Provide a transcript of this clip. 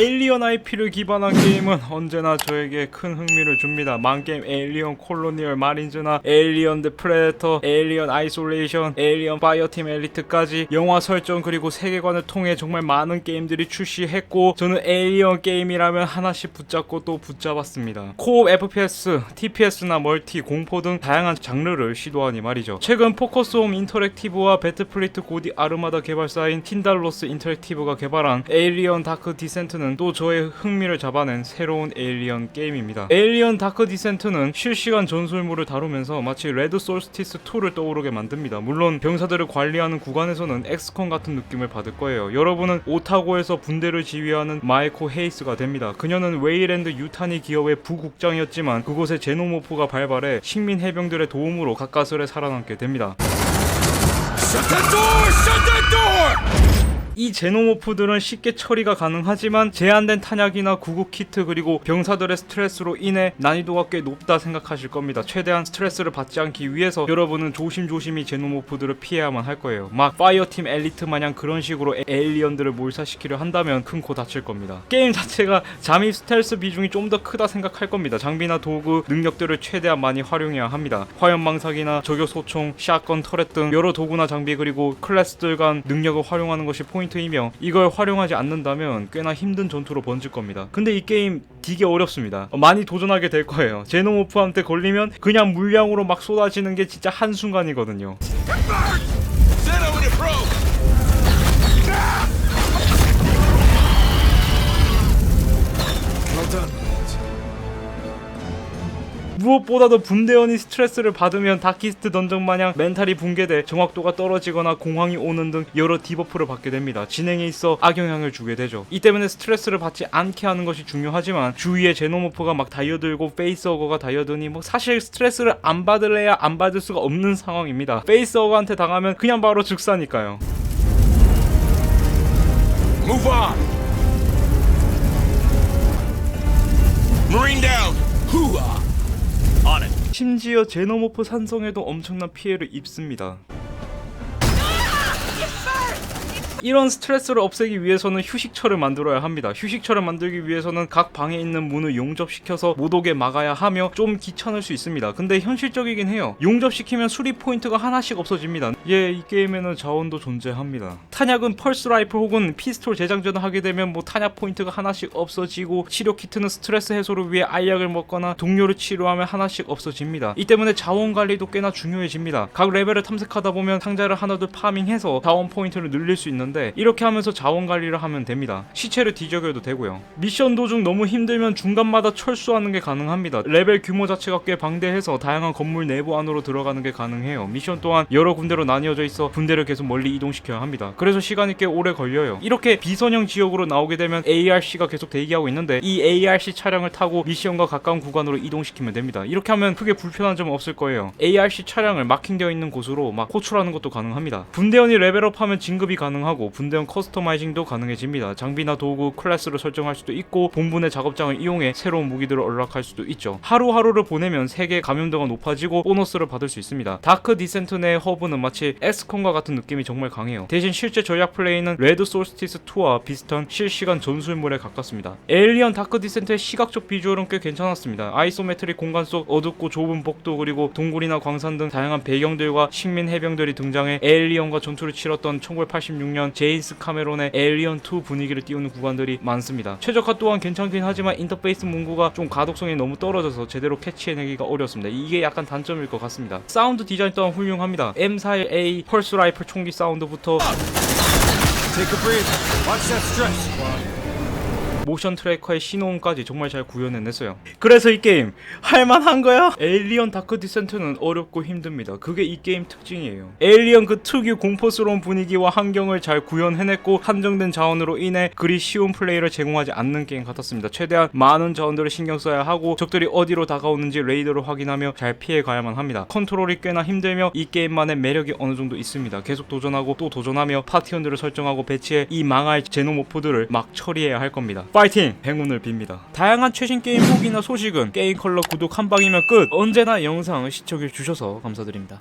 에일리언 IP를 기반한 게임은 언제나 저에게 큰 흥미를 줍니다. 만게임 에일리언 콜로니얼 마린즈나 에일리언 드 프레데터, 에일리언 아이솔레이션, 에일리언 파이어팀 엘리트까지 영화 설정 그리고 세계관을 통해 정말 많은 게임들이 출시했고 저는 에일리언 게임이라면 하나씩 붙잡고 또 붙잡았습니다. 코옵 FPS, TPS나 멀티, 공포 등 다양한 장르를 시도하니 말이죠. 최근 포커스홈 인터랙티브와 배틀플리트 고디 아르마다 개발사인 틴달로스 인터랙티브가 개발한 에일리언 다크 디센트는 또 저의 흥미를 잡아낸 새로운 에일리언 게임입니다. 에일리언 다크 디센트는 실시간 전술물을 다루면서 마치 레드 솔스티스 2를 떠오르게 만듭니다. 물론 병사들을 관리하는 구간에서는 엑스컨 같은 느낌을 받을 거예요. 여러분은 오타고에서 분대를 지휘하는 마이코 헤이스가 됩니다. 그녀는 웨이랜드 유타니 기업의 부국장이었지만 그곳에 제노모프가 발발해 식민 해병들의 도움으로 가까스레 살아남게 됩니다. Shut that door! Shut that door! 이 제노모프들은 쉽게 처리가 가능하지만 제한된 탄약이나 구급 키트 그리고 병사들의 스트레스로 인해 난이도가 꽤 높다 생각하실 겁니다. 최대한 스트레스를 받지 않기 위해서 여러분은 조심조심히 제노모프들을 피해야만 할 거예요. 막 파이어팀 엘리트 마냥 그런 식으로 에- 에일리언들을 몰사시키려 한다면 큰 코 다칠 겁니다. 게임 자체가 잠입 스텔스 비중이 좀 더 크다 생각할 겁니다. 장비나 도구, 능력들을 최대한 많이 활용해야 합니다. 화염망사기나 저격 소총, 샷건 터렛 등 여러 도구나 장비 그리고 클래스들 간 능력을 활용하는 것이 포인트 이며 이걸 활용하지 않는다면 꽤나 힘든 전투로 번질 겁니다. 근데 이 게임 되게 어렵습니다. 어, 많이 도전하게 될 거예요. 제노모프한테 걸리면 그냥 물량으로 막 쏟아지는 게 진짜 한순간이거든요. 무엇보다도 분대원이 스트레스를 받으면 다키스트 던전 마냥 멘탈이 붕괴돼 정확도가 떨어지거나 공황이 오는 등 여러 디버프를 받게 됩니다. 진행에 있어 악영향을 주게 되죠. 이 때문에 스트레스를 받지 않게 하는 것이 중요하지만 주위에 제노모프가 막 다이어들고 페이스어거가 다이어드니 뭐 사실 스트레스를 안 받을래야 안 받을 수가 없는 상황입니다. 페이스어거한테 당하면 그냥 바로 즉사니까요. Move on! Marine down! Hooah! 심지어 제노모프 산성에도 엄청난 피해를 입습니다. 이런 스트레스를 없애기 위해서는 휴식처를 만들어야 합니다. 휴식처를 만들기 위해서는 각 방에 있는 문을 용접시켜서 못 오게 막아야 하며 좀 귀찮을 수 있습니다. 근데 현실적이긴 해요. 용접시키면 수리 포인트가 하나씩 없어집니다. 예, 이 게임에는 자원도 존재합니다. 탄약은 펄스 라이플 혹은 피스톨 재장전을 하게 되면 뭐 탄약 포인트가 하나씩 없어지고 치료 키트는 스트레스 해소를 위해 알약을 먹거나 동료를 치료하면 하나씩 없어집니다. 이 때문에 자원 관리도 꽤나 중요해집니다. 각 레벨을 탐색하다 보면 상자를 하나둘 파밍해서 자원 포인트를 늘릴 수 있는 데 이렇게 하면서 자원 관리를 하면 됩니다. 시체를 뒤적여도 되고요. 미션 도중 너무 힘들면 중간마다 철수하는 게 가능합니다. 레벨 규모 자체가 꽤 방대해서 다양한 건물 내부 안으로 들어가는 게 가능해요. 미션 또한 여러 군데로 나뉘어져 있어 군대를 계속 멀리 이동시켜야 합니다. 그래서 시간이 꽤 오래 걸려요. 이렇게 비선형 지역으로 나오게 되면 ARC가 계속 대기하고 있는데 이 ARC 차량을 타고 미션과 가까운 구간으로 이동시키면 됩니다. 이렇게 하면 크게 불편한 점은 없을 거예요. ARC 차량을 마킹되어 있는 곳으로 막 호출하는 것도 가능합니다. 분대원이 레벨업하면 진급이 가능하고 분대원 커스터마이징도 가능해집니다. 장비나 도구, 클래스를 설정할 수도 있고 본분의 작업장을 이용해 새로운 무기들을 언락할 수도 있죠. 하루하루를 보내면 세계 감염도가 높아지고 보너스를 받을 수 있습니다. 다크 디센트 내 허브는 마치 엑스콘과 같은 느낌이 정말 강해요. 대신 실제 전략 플레이는 레드 솔스티스 2와 비슷한 실시간 전술물에 가깝습니다. 에일리언 다크 디센트의 시각적 비주얼은 꽤 괜찮았습니다. 아이소메트릭 공간 속 어둡고 좁은 복도 그리고 동굴이나 광산 등 다양한 배경들과 식민 해병들이 등장해 에일리언과 전투를 치렀던 1986년 제임스 카메론의 에일리언 2 분위기를 띄우는 구간들이 많습니다. 최적화 또한 괜찮긴 하지만 인터페이스 문구가 좀 가독성이 너무 떨어져서 제대로 캐치해내기가 어렵습니다. 이게 약간 단점일 것 같습니다. 사운드 디자인 또한 훌륭합니다. M41A 펄스 라이플 총기 사운드부터 Take a breather. Watch that stress. 모션 트래커의 신호음까지 정말 잘 구현해냈어요. 그래서 이 게임 할만한 거야? 에일리언 다크 디센트는 어렵고 힘듭니다. 그게 이 게임 특징이에요. 에일리언 그 특유 공포스러운 분위기와 환경을 잘 구현해냈고 한정된 자원으로 인해 그리 쉬운 플레이를 제공하지 않는 게임 같았습니다. 최대한 많은 자원들을 신경 써야 하고 적들이 어디로 다가오는지 레이더를 확인하며 잘 피해 가야만 합니다. 컨트롤이 꽤나 힘들며 이 게임만의 매력이 어느 정도 있습니다. 계속 도전하고 또 도전하며 파티원들을 설정하고 배치해 이 망할 제노모프들을 막 처리해야 할 겁니다. 파이팅! 행운을 빕니다. 다양한 최신 게임 후기나 소식은 게임 컬러 구독 한 방이면 끝! 언제나 영상 시청해 주셔서 감사드립니다.